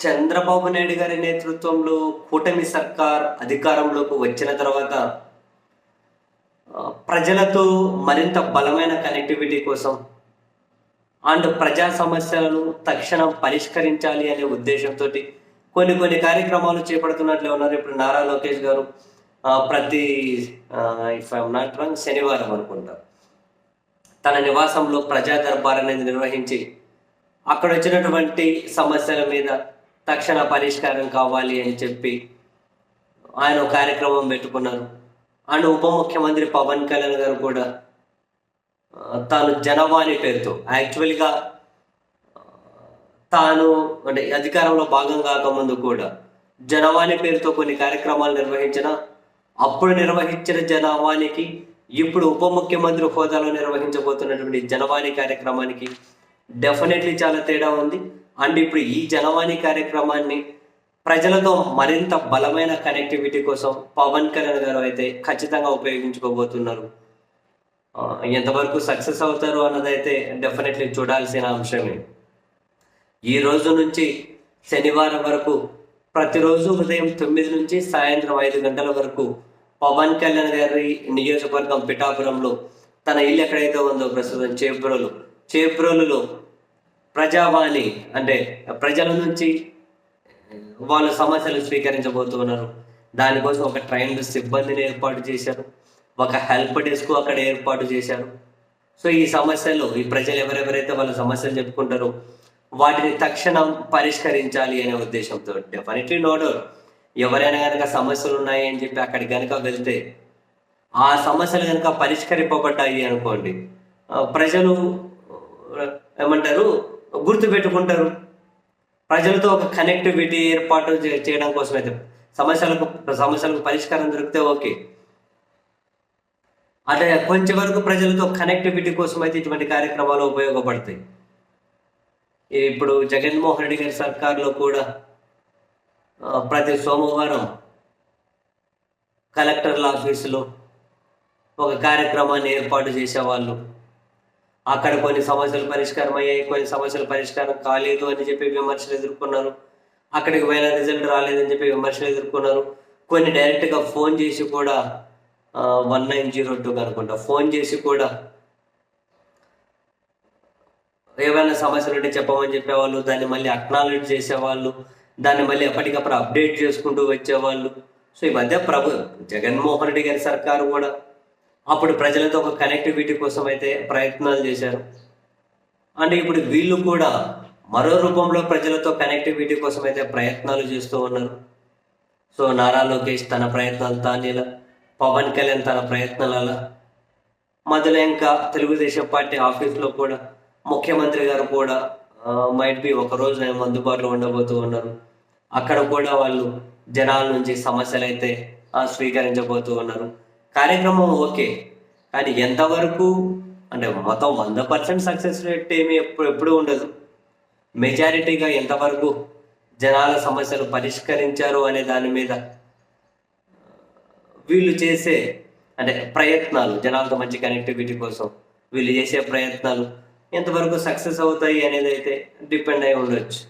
చంద్రబాబు నాయుడు గారి నేతృత్వంలో కూటమి సర్కార్ అధికారంలోకి వచ్చిన తర్వాత ప్రజలతో మరింత బలమైన కనెక్టివిటీ కోసం అండ్ ప్రజా సమస్యలను తక్షణం పరిష్కరించాలి అనే ఉద్దేశంతో కొన్ని కొన్ని కార్యక్రమాలు చేపడుతున్నట్లే ఉన్నారు. ఇప్పుడు నారా లోకేష్ గారు ప్రతి ఇఫ్ ఐఎమ్ నాట్ రాంగ్ శనివారం అనుకుంటా తన నివాసంలో ప్రజా దర్బార్ అనేది నిర్వహించి అక్కడ వచ్చినటువంటి సమస్యల మీద తక్షణ పరిష్కారం కావాలి అని చెప్పి ఆయన కార్యక్రమం పెట్టుకున్నారు. అండ్ ఉప ముఖ్యమంత్రి పవన్ కళ్యాణ్ గారు కూడా తాను జనవాణి పేరుతో యాక్చువల్గా తాను అంటే అధికారంలో భాగం కాకముందు కూడా జనవాణి పేరుతో కొన్ని కార్యక్రమాలు నిర్వహించిన అప్పుడు నిర్వహించిన జనవాణికి ఇప్పుడు ఉప ముఖ్యమంత్రి హోదాలో నిర్వహించబోతున్నటువంటి జనవాణి కార్యక్రమానికి డెఫినెట్లీ చాలా తేడా ఉంది. అండ్ ఇప్పుడు ఈ జనవాణి కార్యక్రమాన్ని ప్రజలతో మరింత బలమైన కనెక్టివిటీ కోసం పవన్ కళ్యాణ్ గారు అయితే ఖచ్చితంగా ఉపయోగించుకోబోతున్నారు. ఎంతవరకు సక్సెస్ అవుతారు అన్నదైతే డెఫినెట్లీ చూడాల్సిన అంశమే. ఈ రోజు నుంచి శనివారం వరకు ప్రతిరోజు ఉదయం తొమ్మిది నుంచి సాయంత్రం ఐదు గంటల వరకు పవన్ కళ్యాణ్ గారి నియోజకవర్గం పిఠాపురంలో తన ఇల్లు ఎక్కడైతే ఉందో ప్రస్తుతం చేబ్రోలు. చేబ్రోలులో ప్రజావాణి అంటే ప్రజల నుంచి వాళ్ళ సమస్యలు స్వీకరించబోతున్నారు. దానికోసం ఒక ట్రైన్ సిబ్బందిని ఏర్పాటు చేశారు. ఒక హెల్ప్ డెస్క్ అక్కడ ఏర్పాటు చేశారు. సో ఈ సమస్యలు ఈ ప్రజలు ఎవరెవరైతే వాళ్ళ సమస్యలు చెప్పుకుంటారో వాటిని తక్షణం పరిష్కరించాలి అనే ఉద్దేశంతో డెఫినెట్లీ నో ఎవరైనా కనుక సమస్యలు ఉన్నాయి అని చెప్పి అక్కడికి కనుక వెళ్తే ఆ సమస్యలు కనుక పరిష్కరింపబడ్డాయి అనుకోండి ప్రజలు ఏమంటారు గుర్తు పెట్టుకుంటారు ప్రజలతో ఒక కనెక్టివిటీ ఏర్పాటు చేయడం కోసం అయితే సమస్యలకు సమస్యలకు పరిష్కారం దొరికితే ఓకే. అంటే కొంచెం వరకు ప్రజలతో కనెక్టివిటీ కోసం అయితే ఇటువంటి కార్యక్రమాలు ఉపయోగపడతాయి. ఇప్పుడు జగన్మోహన్ రెడ్డి గారి సర్కార్లో కూడా ప్రతి సోమవారం కలెక్టర్ల ఆఫీసులో ఒక కార్యక్రమాన్ని ఏర్పాటు చేసేవాళ్ళు. అక్కడ కొన్ని సమస్యలు పరిష్కారం అయ్యాయి కొన్ని సమస్యలు పరిష్కారం కాలేదు అని చెప్పి విమర్శలు ఎదుర్కొన్నారు. అక్కడికి పోయిన రిజల్ట్ రాలేదని చెప్పి విమర్శలు ఎదుర్కొన్నారు. కొన్ని డైరెక్ట్గా ఫోన్ చేసి కూడా వన్ నైన్ జీరో టూ అనుకుంటా ఫోన్ చేసి కూడా ఏమైనా సమస్యలు ఉంటే చెప్పమని చెప్పేవాళ్ళు దాన్ని మళ్ళీ అక్నాలెడ్జ్ చేసేవాళ్ళు దాన్ని మళ్ళీ ఎప్పటికప్పుడు అప్డేట్ చేసుకుంటూ వచ్చేవాళ్ళు. సో ఈ మధ్య ప్రభు జగన్మోహన్ రెడ్డి గారి సర్కారు కూడా అప్పుడు ప్రజలతో ఒక కనెక్టివిటీ కోసం అయితే ప్రయత్నాలు చేశారు. అంటే ఇప్పుడు వీళ్ళు కూడా మరో రూపంలో ప్రజలతో కనెక్టివిటీ కోసం అయితే ప్రయత్నాలు చేస్తూ ఉన్నారు. సో నారా లోకేష్ తన ప్రయత్నాలు తానేలా పవన్ కళ్యాణ్ తన ప్రయత్నాల అలా మధ్యలో ఇంకా తెలుగుదేశం పార్టీ ఆఫీస్లో కూడా ముఖ్యమంత్రి గారు కూడా మైట్ బి ఒక రోజు ఆయన అందుబాటులో ఉండబోతూ ఉన్నారు. అక్కడ కూడా వాళ్ళు జనాల నుంచి సమస్యలు అయితే ఆ, స్వీకరించబోతూ ఉన్నారు. కార్యక్రమం ఓకే. కానీ ఎంతవరకు? అంటే మొత్తం వంద పర్సెంట్ సక్సెస్ రేట్ ఏమి ఎప్పుడు ఎప్పుడూ ఉండదు. మెజారిటీగా ఎంతవరకు జనాల సమస్యలు పరిష్కరించారు అనే దాని మీద వీళ్ళు చేసే అంటే ప్రయత్నాలు జనాలతో మంచి కనెక్టివిటీ కోసం వీళ్ళు చేసే ప్రయత్నాలు ఎంతవరకు సక్సెస్ అవుతాయి అనేది అయితే డిపెండ్ అయి ఉండొచ్చు.